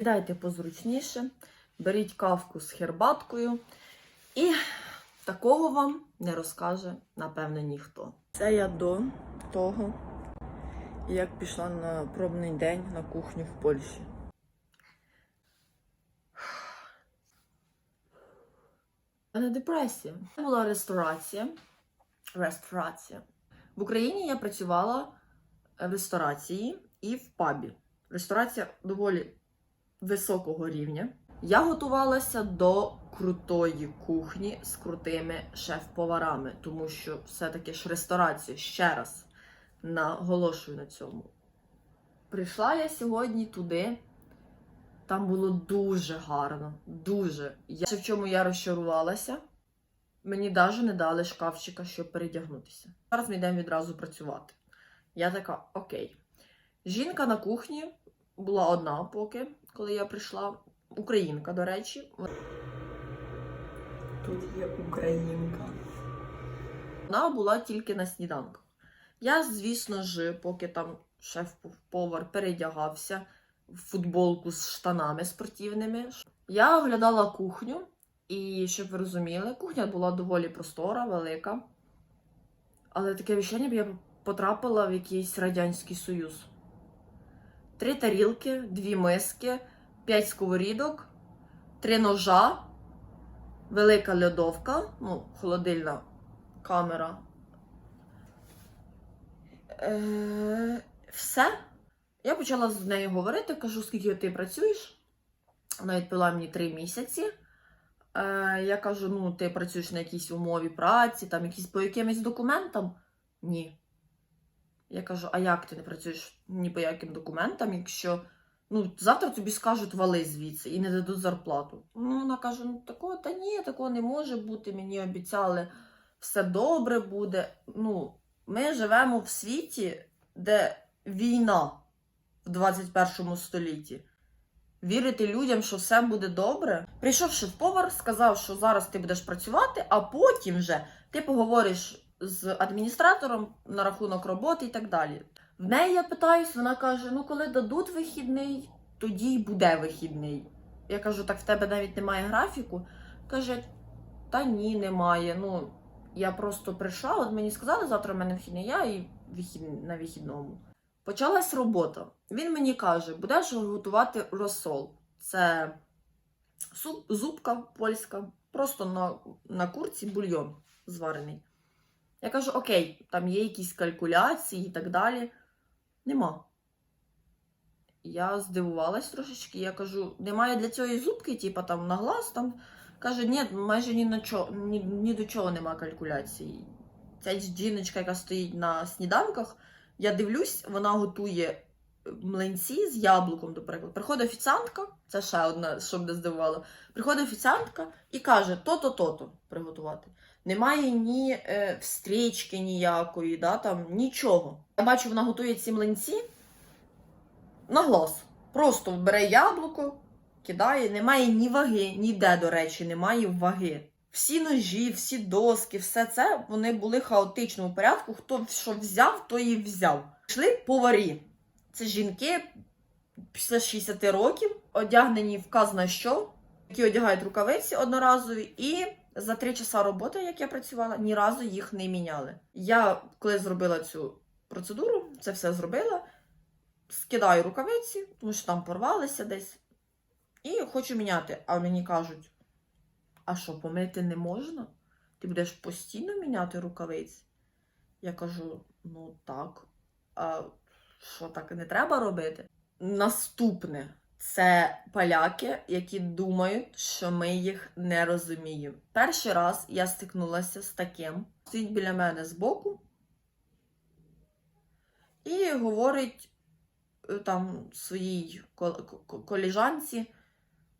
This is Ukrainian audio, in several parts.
Сідайте позручніше, беріть кавку з хербаткою, і такого вам не розкаже, напевно, ніхто. Це я до того, як пішла на пробний день на кухню в Польщі. У мене депресія. Це була ресторація. Ресторація. В Україні я працювала в ресторації і в пабі. Ресторація доволі високого рівня. Я готувалася до крутої кухні з крутими шеф-поварами, тому що все-таки ж ресторація ще раз наголошую на цьому. Прийшла я сьогодні туди. Там було дуже гарно, дуже. Я в чому я розчарувалася. Мені навіть не дали шкафчика, щоб передягнутися. Зараз ми йдемо відразу працювати. Я така, окей. Жінка на кухні була одна поки, коли я прийшла. Українка, до речі. Тут є українка. Вона була тільки на сніданках. Я, звісно ж, поки там шеф-повар передягався в футболку з штанами спортивними, я оглядала кухню, і щоб ви розуміли, кухня була доволі простора, велика. Але таке відчуття, ніби я потрапила в якийсь Радянський Союз. Три тарілки, дві миски, п'ять сковорідок, три ножа, велика льодовка, ну, холодильна камера. Е, все. Я почала з нею говорити, кажу, скільки ти працюєш. Вона відповіла мені три місяці. Е, я кажу: ну, ти працюєш на якійсь умові праці, там якісь по якимось документам? Ні. Я кажу, а як ти не працюєш ні по яким документам, якщо ну, завтра тобі скажуть вали звідси і не дадуть зарплату. Ну, вона каже: ну такого, та ні, такого не може бути. Мені обіцяли, все добре буде. Ну, ми живемо в світі, де війна в 21 столітті. Вірити людям, що все буде добре. Прийшов шеф-повар, сказав, що зараз ти будеш працювати, а потім вже ти поговориш з адміністратором на рахунок роботи і так далі. В неї я питаюсь, вона каже: ну коли дадуть вихідний, тоді й буде вихідний. Я кажу, так в тебе навіть немає графіку. Каже, та ні, немає. Ну, я просто прийшла, от мені сказали, завтра в мене вихідний, я і вихід... на вихідному. Почалась робота. Він мені каже, будеш готувати розсол. Це суп, зубка польська, просто на, на курці бульйон зварений. Я кажу, окей, там є якісь калькуляції і так далі. Нема. Я здивувалась трошечки. Я кажу, немає для цієї зубки, типу там на глаз там. Каже, ні, майже ні, на чо, ні, ні до чого нема калькуляції. Ця жіночка, яка стоїть на сніданках, я дивлюсь, вона готує млинці з яблуком, до прикладу. Приходить офіціантка, це ще одне, що мене здивувало. Приходить офіціантка і каже: то-то, то-то приготувати. Немає ні е, встрічки ніякої, да, там, нічого. Я бачу, вона готує ці млинці на глаз. Просто бере яблуко, кидає, немає ні ваги, ніде, до речі, немає ваги. Всі ножі, всі доски, все це вони були хаотичному порядку. Хто що взяв, то і взяв. Йшли поварі. Це жінки після 60 років, одягнені вказано що, які одягають рукавиці одноразові, і за три часа роботи, як я працювала, ні разу їх не міняли. Я, коли зробила цю процедуру, це все зробила, скидаю рукавиці, тому що там порвалися десь, і хочу міняти. А мені кажуть: а що, помити не можна? Ти будеш постійно міняти рукавиці? Я кажу: ну так. А що так не треба робити? Наступне це поляки, які думають, що ми їх не розуміємо. Перший раз я стикнулася з таким. Стоїть біля мене збоку і говорить е, там своїй коліжанці,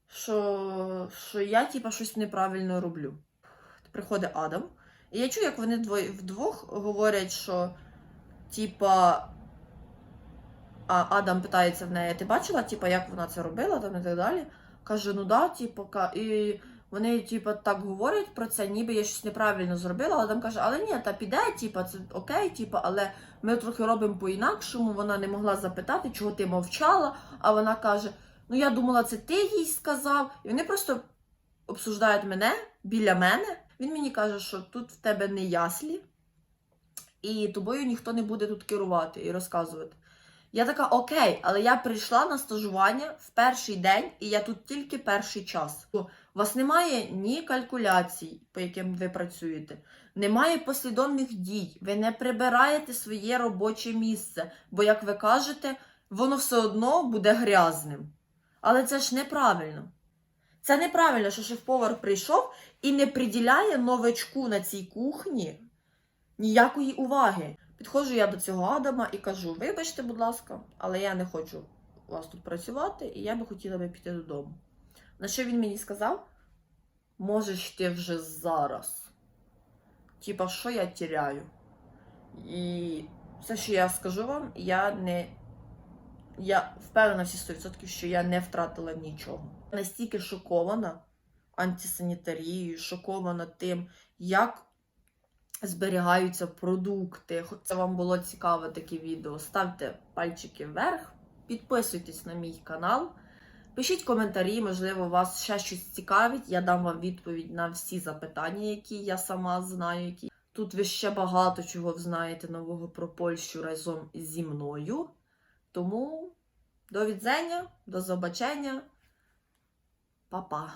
що, що я типа щось неправильно роблю. Приходить Адам, і я чую, як вони вдвох говорять, що типа. А Адам питається в неї, ти бачила, типа, як вона це робила там і так далі. Каже, ну да, типу, і вони, типу, так говорять про це, ніби я щось неправильно зробила. Адам каже, але ні, та піде, типу, це окей, типу, але ми трохи робимо по-інакшому. Вона не могла запитати, чого ти мовчала. А вона каже: Ну, я думала, це ти їй сказав. І вони просто обсуждають мене біля мене. Він мені каже, що тут в тебе не яслі, і тобою ніхто не буде тут керувати і розказувати. Я така, окей, але я прийшла на стажування в перший день, і я тут тільки перший час. У вас немає ні калькуляцій, по яким ви працюєте, немає послідовних дій, ви не прибираєте своє робоче місце, бо, як ви кажете, воно все одно буде грязним. Але це ж неправильно. Це неправильно, що шеф-повар прийшов і не приділяє новачку на цій кухні ніякої уваги. Підходжу я до цього Адама і кажу: вибачте, будь ласка, але я не хочу у вас тут працювати, і я би хотіла би піти додому. На що він мені сказав? Можеш ти вже зараз. Типа, що я тіряю? І все, що я скажу вам, я не. Я впевнена всі 100%, що я не втратила нічого. Настільки шокована антисанітарією, шокована тим, як зберігаються продукти. Хоч Це вам було цікаве таке відео. Ставте пальчики вверх, підписуйтесь на мій канал. Пишіть коментарі, можливо, вас ще щось цікавить. Я дам вам відповідь на всі запитання, які я сама знаю. Які... Тут ви ще багато чого знаєте нового про Польщу разом зі мною. Тому до відзення, до побачення. Па-па.